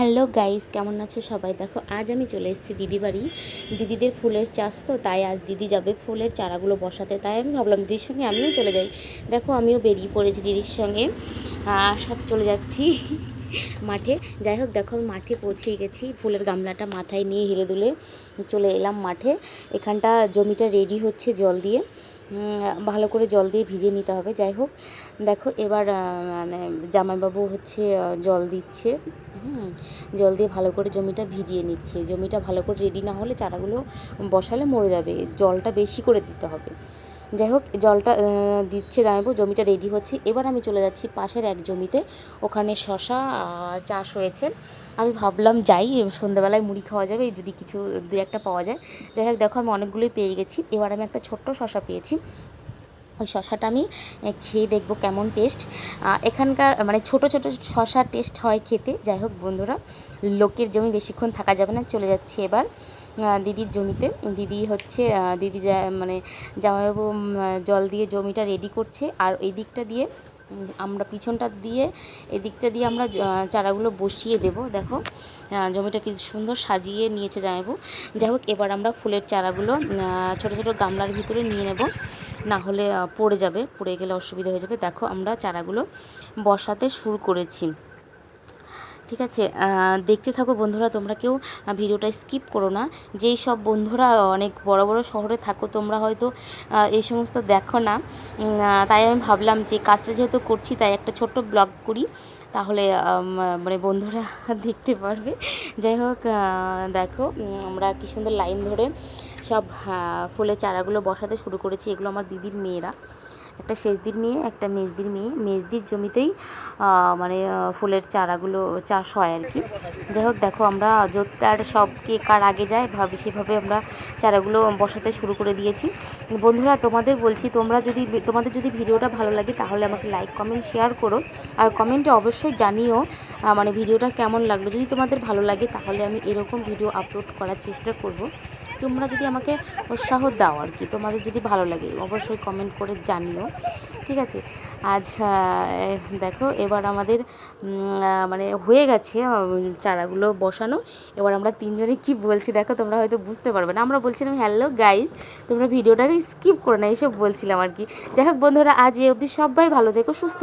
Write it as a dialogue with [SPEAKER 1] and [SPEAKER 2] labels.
[SPEAKER 1] Hello guys, কেমন আছো সবাই? দেখো, আজ আমি চলে এসেছি দিদি বাড়ি। দিদিদের ফুলের চাষ তো, তাই আজ দিদি যাবে ফুলের চারাগুলো বসাতে। তাই আমি ভাবলাম দিদির সঙ্গে আমিও চলে যাই। দেখো, আমিও বেরিয়ে পড়েছি দিদির সঙ্গে। সব চলে যাচ্ছি। মাঠে। যাই হোক, দেখো আমি মাঠে পৌঁছে গেছি। ফুলের গামলাটা মাথায় নিয়ে হেলে দুলে চলে এলাম মাঠে। এখানটা জমিটা রেডি হচ্ছে জল দিয়ে। ভালো করে জল দিয়ে ভিজিয়ে নিতে হবে। যাই হোক, দেখো এবার মানে জামাইবাবু হচ্ছে জল দিচ্ছে। জল দিয়ে ভালো করে জমিটা ভিজিয়ে নিচ্ছে। জমিটা ভালো করে রেডি না হলে চারাগুলো বসালে মরে যাবে। জলটা বেশি করে দিতে হবে। যাই হোক জলটা দিচ্ছে জামাইবাবু, জমিটা রেডি হচ্ছে। এবার আমি চলে যাচ্ছি পাশের এক জমিতে। ওখানে শশা চাষ হয়েছে। আমি ভাবলাম যাই, সন্ধ্যাবেলায় মুড়ি খাওয়া যাবে, যদি কিছু দু একটা পাওয়া যায়। যাই হোক দেখো আমি অনেকগুলোই পেয়ে গেছি। এবার আমি একটা ছোট্ট শশা পেয়েছি। ওই শশাটা আমি খেয়ে দেখব কেমন টেস্ট এখানকার মানে ছোট ছোট শশার টেস্ট হয় খেতে। যাই হোক বন্ধুরা, লোকের জমি বেশিক্ষণ থাকা যাবে না, চলে যাচ্ছি এবার দিদির জমিতে। দিদি হচ্ছে দিদি মানে জামাইবাবু জল দিয়ে জমিটা রেডি করছে। আর এই দিকটা দিয়ে আমরা পিছনটা দিয়ে এদিকটা দিয়ে আমরা চারাগুলো বসিয়ে দেব। দেখো জমিটা কি সুন্দর সাজিয়ে নিয়েছে জামাইবাবু। যাই হোক, এবার আমরা ফুলের চারাগুলো ছোট ছোট গামলার ভিতরে নিয়ে নেব। না হলে পড়ে যাবে, পড়ে গেলে অসুবিধা হয়ে যাবে। দেখো আমরা চারাগুলো বসাতে শুরু করেছি। ঠিক আছে দেখতে থাকো বন্ধুরা, তোমরা কেউ ভিডিওটা স্কিপ করো না। যেই সব বন্ধুরা অনেক বড় বড় শহরে থাকো, তোমরা হয়তো এই সমস্ত দেখো না। তাই আমি ভাবলাম যে কাজটা যেহেতু করছি, তাই একটা ছোট্ট ব্লগ করি। তাহলে মানে বন্ধুরা দেখতে পারবে। যাই হোক দেখো আমরা কি সুন্দর লাইন ধরে সব আহ, ফুলের চারাগুলো বসাতে শুরু করেছি। এগুলো আমার দিদির মেয়েরা। একটা সেজদির মেয়ে একটা মেজদির মেয়ে। মেজদির জমিতেই মানে ফুলের চারাগুলো চাষ হয় আর কি। যাই হোক দেখো আমরা যোদ্ধার সব কে কার আগে যায় ভাবে সেভাবে আমরা চারাগুলো বসাতে শুরু করে দিয়েছি। বন্ধুরা তোমাদের বলছি তোমরা যদি তোমাদের যদি ভিডিওটা ভালো লাগে তাহলে আমাকে লাইক কমেন্ট শেয়ার করো। আর কমেন্টে অবশ্যই জানিও মানে ভিডিওটা কেমন লাগল। যদি তোমাদের ভালো লাগে তাহলে আমি এরকম ভিডিও আপলোড করার চেষ্টা করব। তোমরা যদি আমাকে উৎসাহ দাও আর কি, তোমাদের যদি ভালো লাগে, অবশ্যই কমেন্ট করে জানিও, ঠিক আছে? আজ দেখো, এবার আমাদের মানে হয়ে গেছে চারাগুলো বসানো। এবার আমরা তিনজনে কি বলছি দেখো, তোমরা হয়তো বুঝতে পারবে না। আমরা বলছিলাম হ্যালো গাইস তোমরা ভিডিওটাকে স্কিপ করে না, এসব বলছিলাম আর কি। যাই হোক বন্ধুরা, আজ এ অবধি সবাই ভালো থেকো, সুস্থ